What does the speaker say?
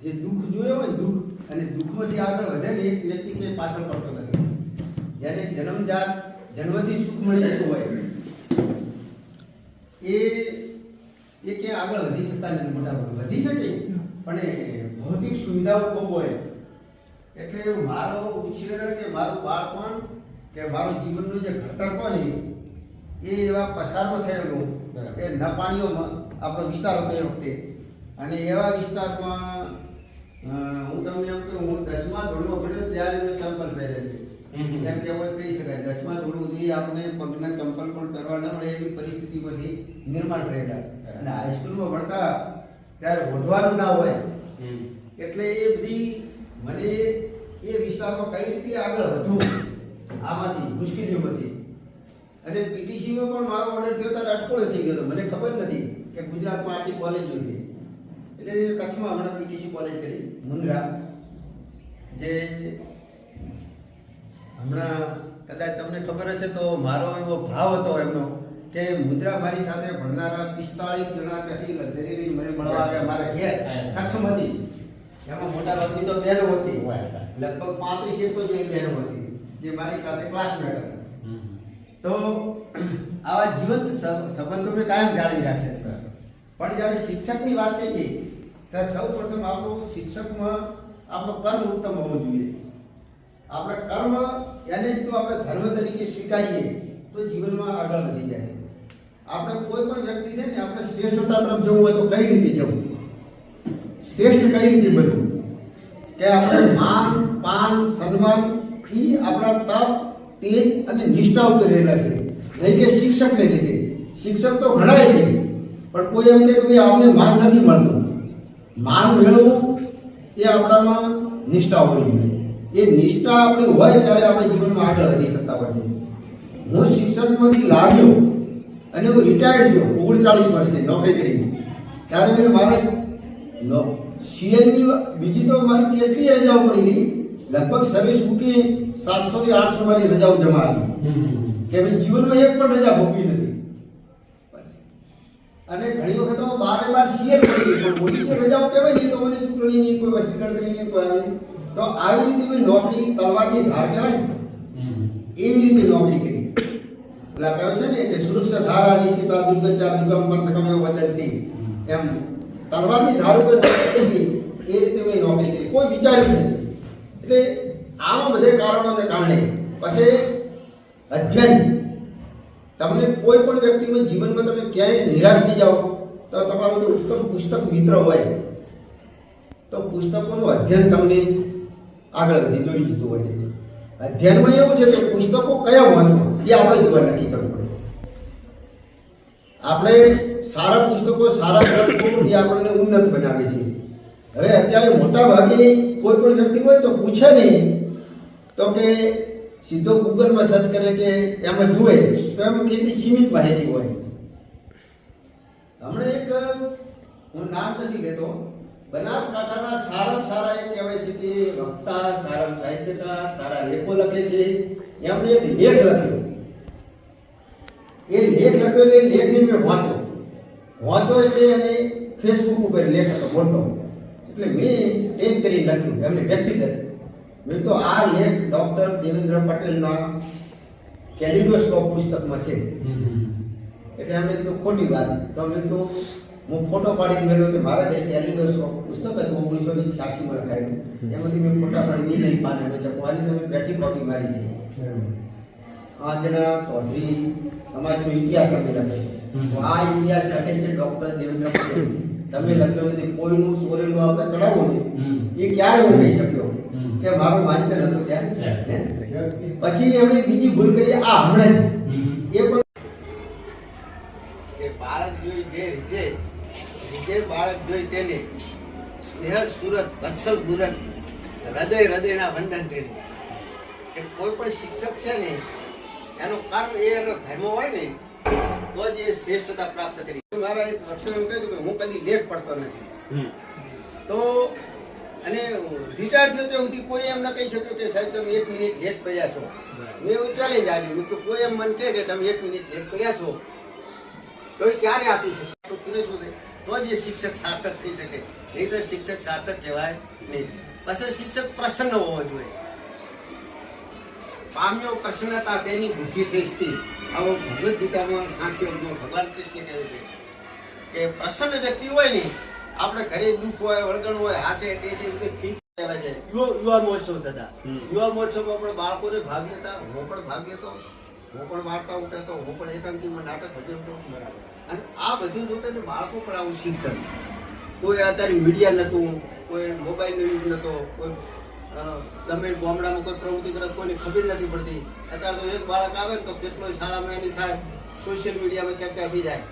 જે દુઃખ જોયો હોય દુઃખ અને દુઃખમાંથી આગળ વધે ને એક વ્યક્તિ કે પાછળ પડતો નથી. જેને જન્મજાત જન્મથી સુખ મળી જતું હોય એ એ કે આગળ વધી શકતા નથી મોટા ભાગે. વધી શકે પણ ભૌતિક સુવિધાઓ ખૂબ હોય. એટલે મારો ઉછેર કે મારું બાળપણ કે મારું જીવનનું જે ઘડતર પણ એ એવા પસારમાં થયેલું કે ન પાણીઓમાં આપણો વિસ્તાર હતો એ વખતે. અને એવા વિસ્તારમાં અ, હું તમને એમ કહું હું દસમા ધોરણમાં ભણ્યો ત્યારે મેં ચંપલ પહેરે છે એમ કહેવાય કહી શકાય. દસમા ધોરણ સુધી આપણે પગના ચંપલ પણ પહેરવા ન મળે એવી પરિસ્થિતિમાંથી નિર્માણ થયેલા. અને હાઈસ્કૂલમાં ભણતા ત્યારે ઓઢવાનું ના હોય. એટલે એ બધી મને એ વિસ્તારમાં કઈ રીતે આગળ વધવું? આમાંથી મુશ્કેલીઓમાંથી. અને પીટીસીમાં પણ મારો ઓર્ડર થયો ત્યારે અટકોળો થઈ ગયો હતો. મને ખબર નથી કે ગુજરાતમાં આટલી કોલેજો છે એટલે કચ્છમાં હમણાં પીટીસી કોલેજ કરી મુન્દ્રા. જે હમણાં કદાચ તમને ખબર હશે તો મારો એવો ભાવ હતો એમનો કે મુદ્રા મારી સાથે ભણનારા પિસ્તાળીસ જણા કઈ લક્ઝરી મને મળવા આવ્યા મારા ઘેર કચ્છમાંથી એમાં મોટા ભાગની તો બહેનો હતી. લગભગ પાંત્રીસ એક તો જે બહેનો હતી જે મારી સાથે ક્લાસમેટ હતી. તો આવા જીવંત સંબંધો મેં કાયમ જાળવી રાખ્યા છે. પણ જ્યારે શિક્ષકની વાત કહીએ ત્યારે સૌ પ્રથમ આપણો શિક્ષકમાં આપણો કર્મ ઉત્તમ હોવો જોઈએ. આપણે કર્મ એને જ આપણે ધર્મ તરીકે સ્વીકારીએ, તો જીવનમાં આગળ વધી જાય છે. આપણે કોઈ પણ વ્યક્તિ છે ને, આપણે શ્રેષ્ઠતા તરફ જવું હોય તો કઈ રીતે જવું? શ્રેષ્ઠ કઈ રીતે બનવું? કે આપણે માન, પાન, સન્માન એ આપણા તપ, તેજ અને નિષ્ઠા ઉપર રહેલા છે. નહીં કે શિક્ષકને લીધે. શિક્ષક તો ઘણાય છે, પણ કોઈ એમ કે કે ભાઈ આપને માન નથી મળતું. માન મેળવવું એ આપણામાં નિષ્ઠા હોવી જોઈએ. એ નિષ્ઠા આપણી હોય ત્યારે આપણે જીવનમાં આગળ વધી શકતા હોય છે. હું શિક્ષકમાંથી લાગ્યો અને હું રિટાયર્ડ થયો ઓગણચાળીસ વર્ષે નોકરી કરીને. ત્યારે મેં મારે સીએલની બીજી તો મારી કેટલી રજાઓ પડી ગઈ? લગભગ સર્વિસ મૂકી સાતસો થી આઠસો મારી રજાઓ જમા હતી કે ભાઈ જીવનમાં એક પણ રજા ભોગવી નથી. અને ઘણી વખત તો બારે બાર સીએલ પણ મોટી રજાઓ કહેવાય નહીં તો મને ચૂંટણીની કોઈ વસ્તી ગણતરીની કોઈ આવી તો આવી રીતે મેં નોકરી તલવારની ધાર કહેવાય એવી રીતે નોકરી કરી. એટલે કહે છે ને કે સુરક્ષા ધારા નિશ્ચિતા દુર્ગચા દુર્ગમ પંથકમે વદંતી એમ તલવારની ધાર ઉપર એ રીતે મેં નોકરી કરી. કોઈ વિચાર્યું નથી. એટલે આવા બધા કારણોને કારણે પછી અધ્યયન. તમને કોઈ પણ વ્યક્તિમાં જીવનમાં તમે ક્યાંય નિરાશ થઈ જાઓ, તો તમારું ઉત્તમ પુસ્તક મિત્ર હોય, તો પુસ્તકોનું અધ્યયન તમને આગળ વધી દોરી જતું હોય છે. ધ્યાનમાં એવું છે કે પુસ્તકો કયા વાંચો એ આપણે જોવા નક્કી કરવું પડે. આપણે સારા પુસ્તકો, સારા ગ્રંથો એ આપણને ઉન્નત બનાવે છે. હવે અત્યારે મોટા ભાગે કોઈ પણ વ્યક્તિ હોય તો પૂછે નહીં. તો કે સીધો ગૂગલમાં સર્ચ કરે કે એમાં જુએ, તો એમાં કેટલી સીમિત માહિતી હોય. હમણાં એક, હું નામ નથી લેતો બનાસકાંઠાના સારામાં સારા એ કહેવાય છે કે વક્તા સારા સાહિત્યકાર સારા લેખો લખે છે. એમણે એક લેખ લખ્યો. એ લેખ લખ્યો એટલે લેખની મેં વાંચો. વાંચો એટલે એને ફેસબુક ઉપર લેખ હતો મોટો. એટલે મેં એમ કરી લખ્યું એમને વ્યક્તિગત. મેં તો આ લેખ ડૉક્ટર દેવેન્દ્ર પટેલના કેલિડોસ્કોપ પુસ્તકમાં છે. એટલે અમે કીધું ખોટી વાત. તો અમે તો હું ફોટો પાડી મેળવ્યો કે મારા જે કેલિડોસ્કોપ પુસ્તક હતું ઓગણીસો ને છ્યાસીમાં લખાયું એમાંથી મેં ફોટા પાડી નહીં પાને મેં ચકવાની અમે બેઠી કોપી મારી છે. આજના ચૌધરી સમાજનો ઇતિહાસ અમે લખે આ ઇતિહાસ લખે છે ડોક્ટર દેવેન્દ્ર પટેલ. તમે લખ્યો નથી કોઈનું ચોરેલું આપણે ચડાવવું નહીં. એ ક્યારે હું કહી શક્યો? કે મારું વાંચન હતું ત્યાં? પછી એમણે બીજી ભૂલ કરી આ હમણાં જ. એ પણ કે બાળક જોઈ જે રીજે રીજે બાળક જોઈ તેને સ્નેહ સુરત વત્સલ ગુરત હૃદય હૃદયના વંદન તેને કે કોઈ પણ શિક્ષક છે ને એનો કારણ એ એનો ધર્મ હોય ને તો જ એ શ્રેષ્ઠતા પ્રાપ્ત કરી. મારા એક વર્ષો એમ કહ્યું કે હું કદી લેટ પડતો નથી. તો અને રિટાયર થયો ત્યાં સુધી કોઈ એમ ના કહી શક્યો કે સાહેબ તમે એક મિનિટ લેટ પડ્યા છો. મેં એવું ચેલેન્જ આવ્યું મેં કીધું કોઈ એમ મને કહે કે તમે એક મિનિટ લેટ પડ્યા છો. તો એ ક્યારે આપી શકે? તો પૂરે શું છે તો જ એ શિક્ષક સાર્થક થઈ શકે. નહીં તો શિક્ષક સાર્થક કહેવાય નહીં. પછી શિક્ષક પ્રસન્ન હોવો જોઈએ. પામ્યો પ્રસન્નતા તેની બુદ્ધિ થઈ સ્થિર. આવો ભગવદ્ ગીતામાં સાંખ્યોગમાં ભગવાન કૃષ્ણ કહે છે કે પ્રસન્ન વ્યક્તિ હોય ને આપણે ઘરે દુઃખ હોય વળગણ હોય હાસે તે છે બધું ઠીક કહેવાય છે. યુવા મહોત્સવ થતા. યુવા મહોત્સવમાં પણ બાળકોને ભાગ લેતા હું પણ ભાગ લેતો હું પણ વાર્તાઓ કહેતો હું પણ એકાંકીમાં નાટક ભજવતો. અને આ બધું જોતા ને બાળકો પણ આવું શીખતા કોઈ અત્યારે મીડિયા નહોતું કોઈ મોબાઈલનો યુગ નહોતો કોઈ તમે ગામડામાં કોઈ પ્રવૃત્તિ કરે તો કોઈને ખબર નથી પડતી. અત્યારે તો એક બાળક આવે ને તો કેટલો શાળામાં એની થાય સોશિયલ મીડિયામાં ચર્ચા થઈ જાય.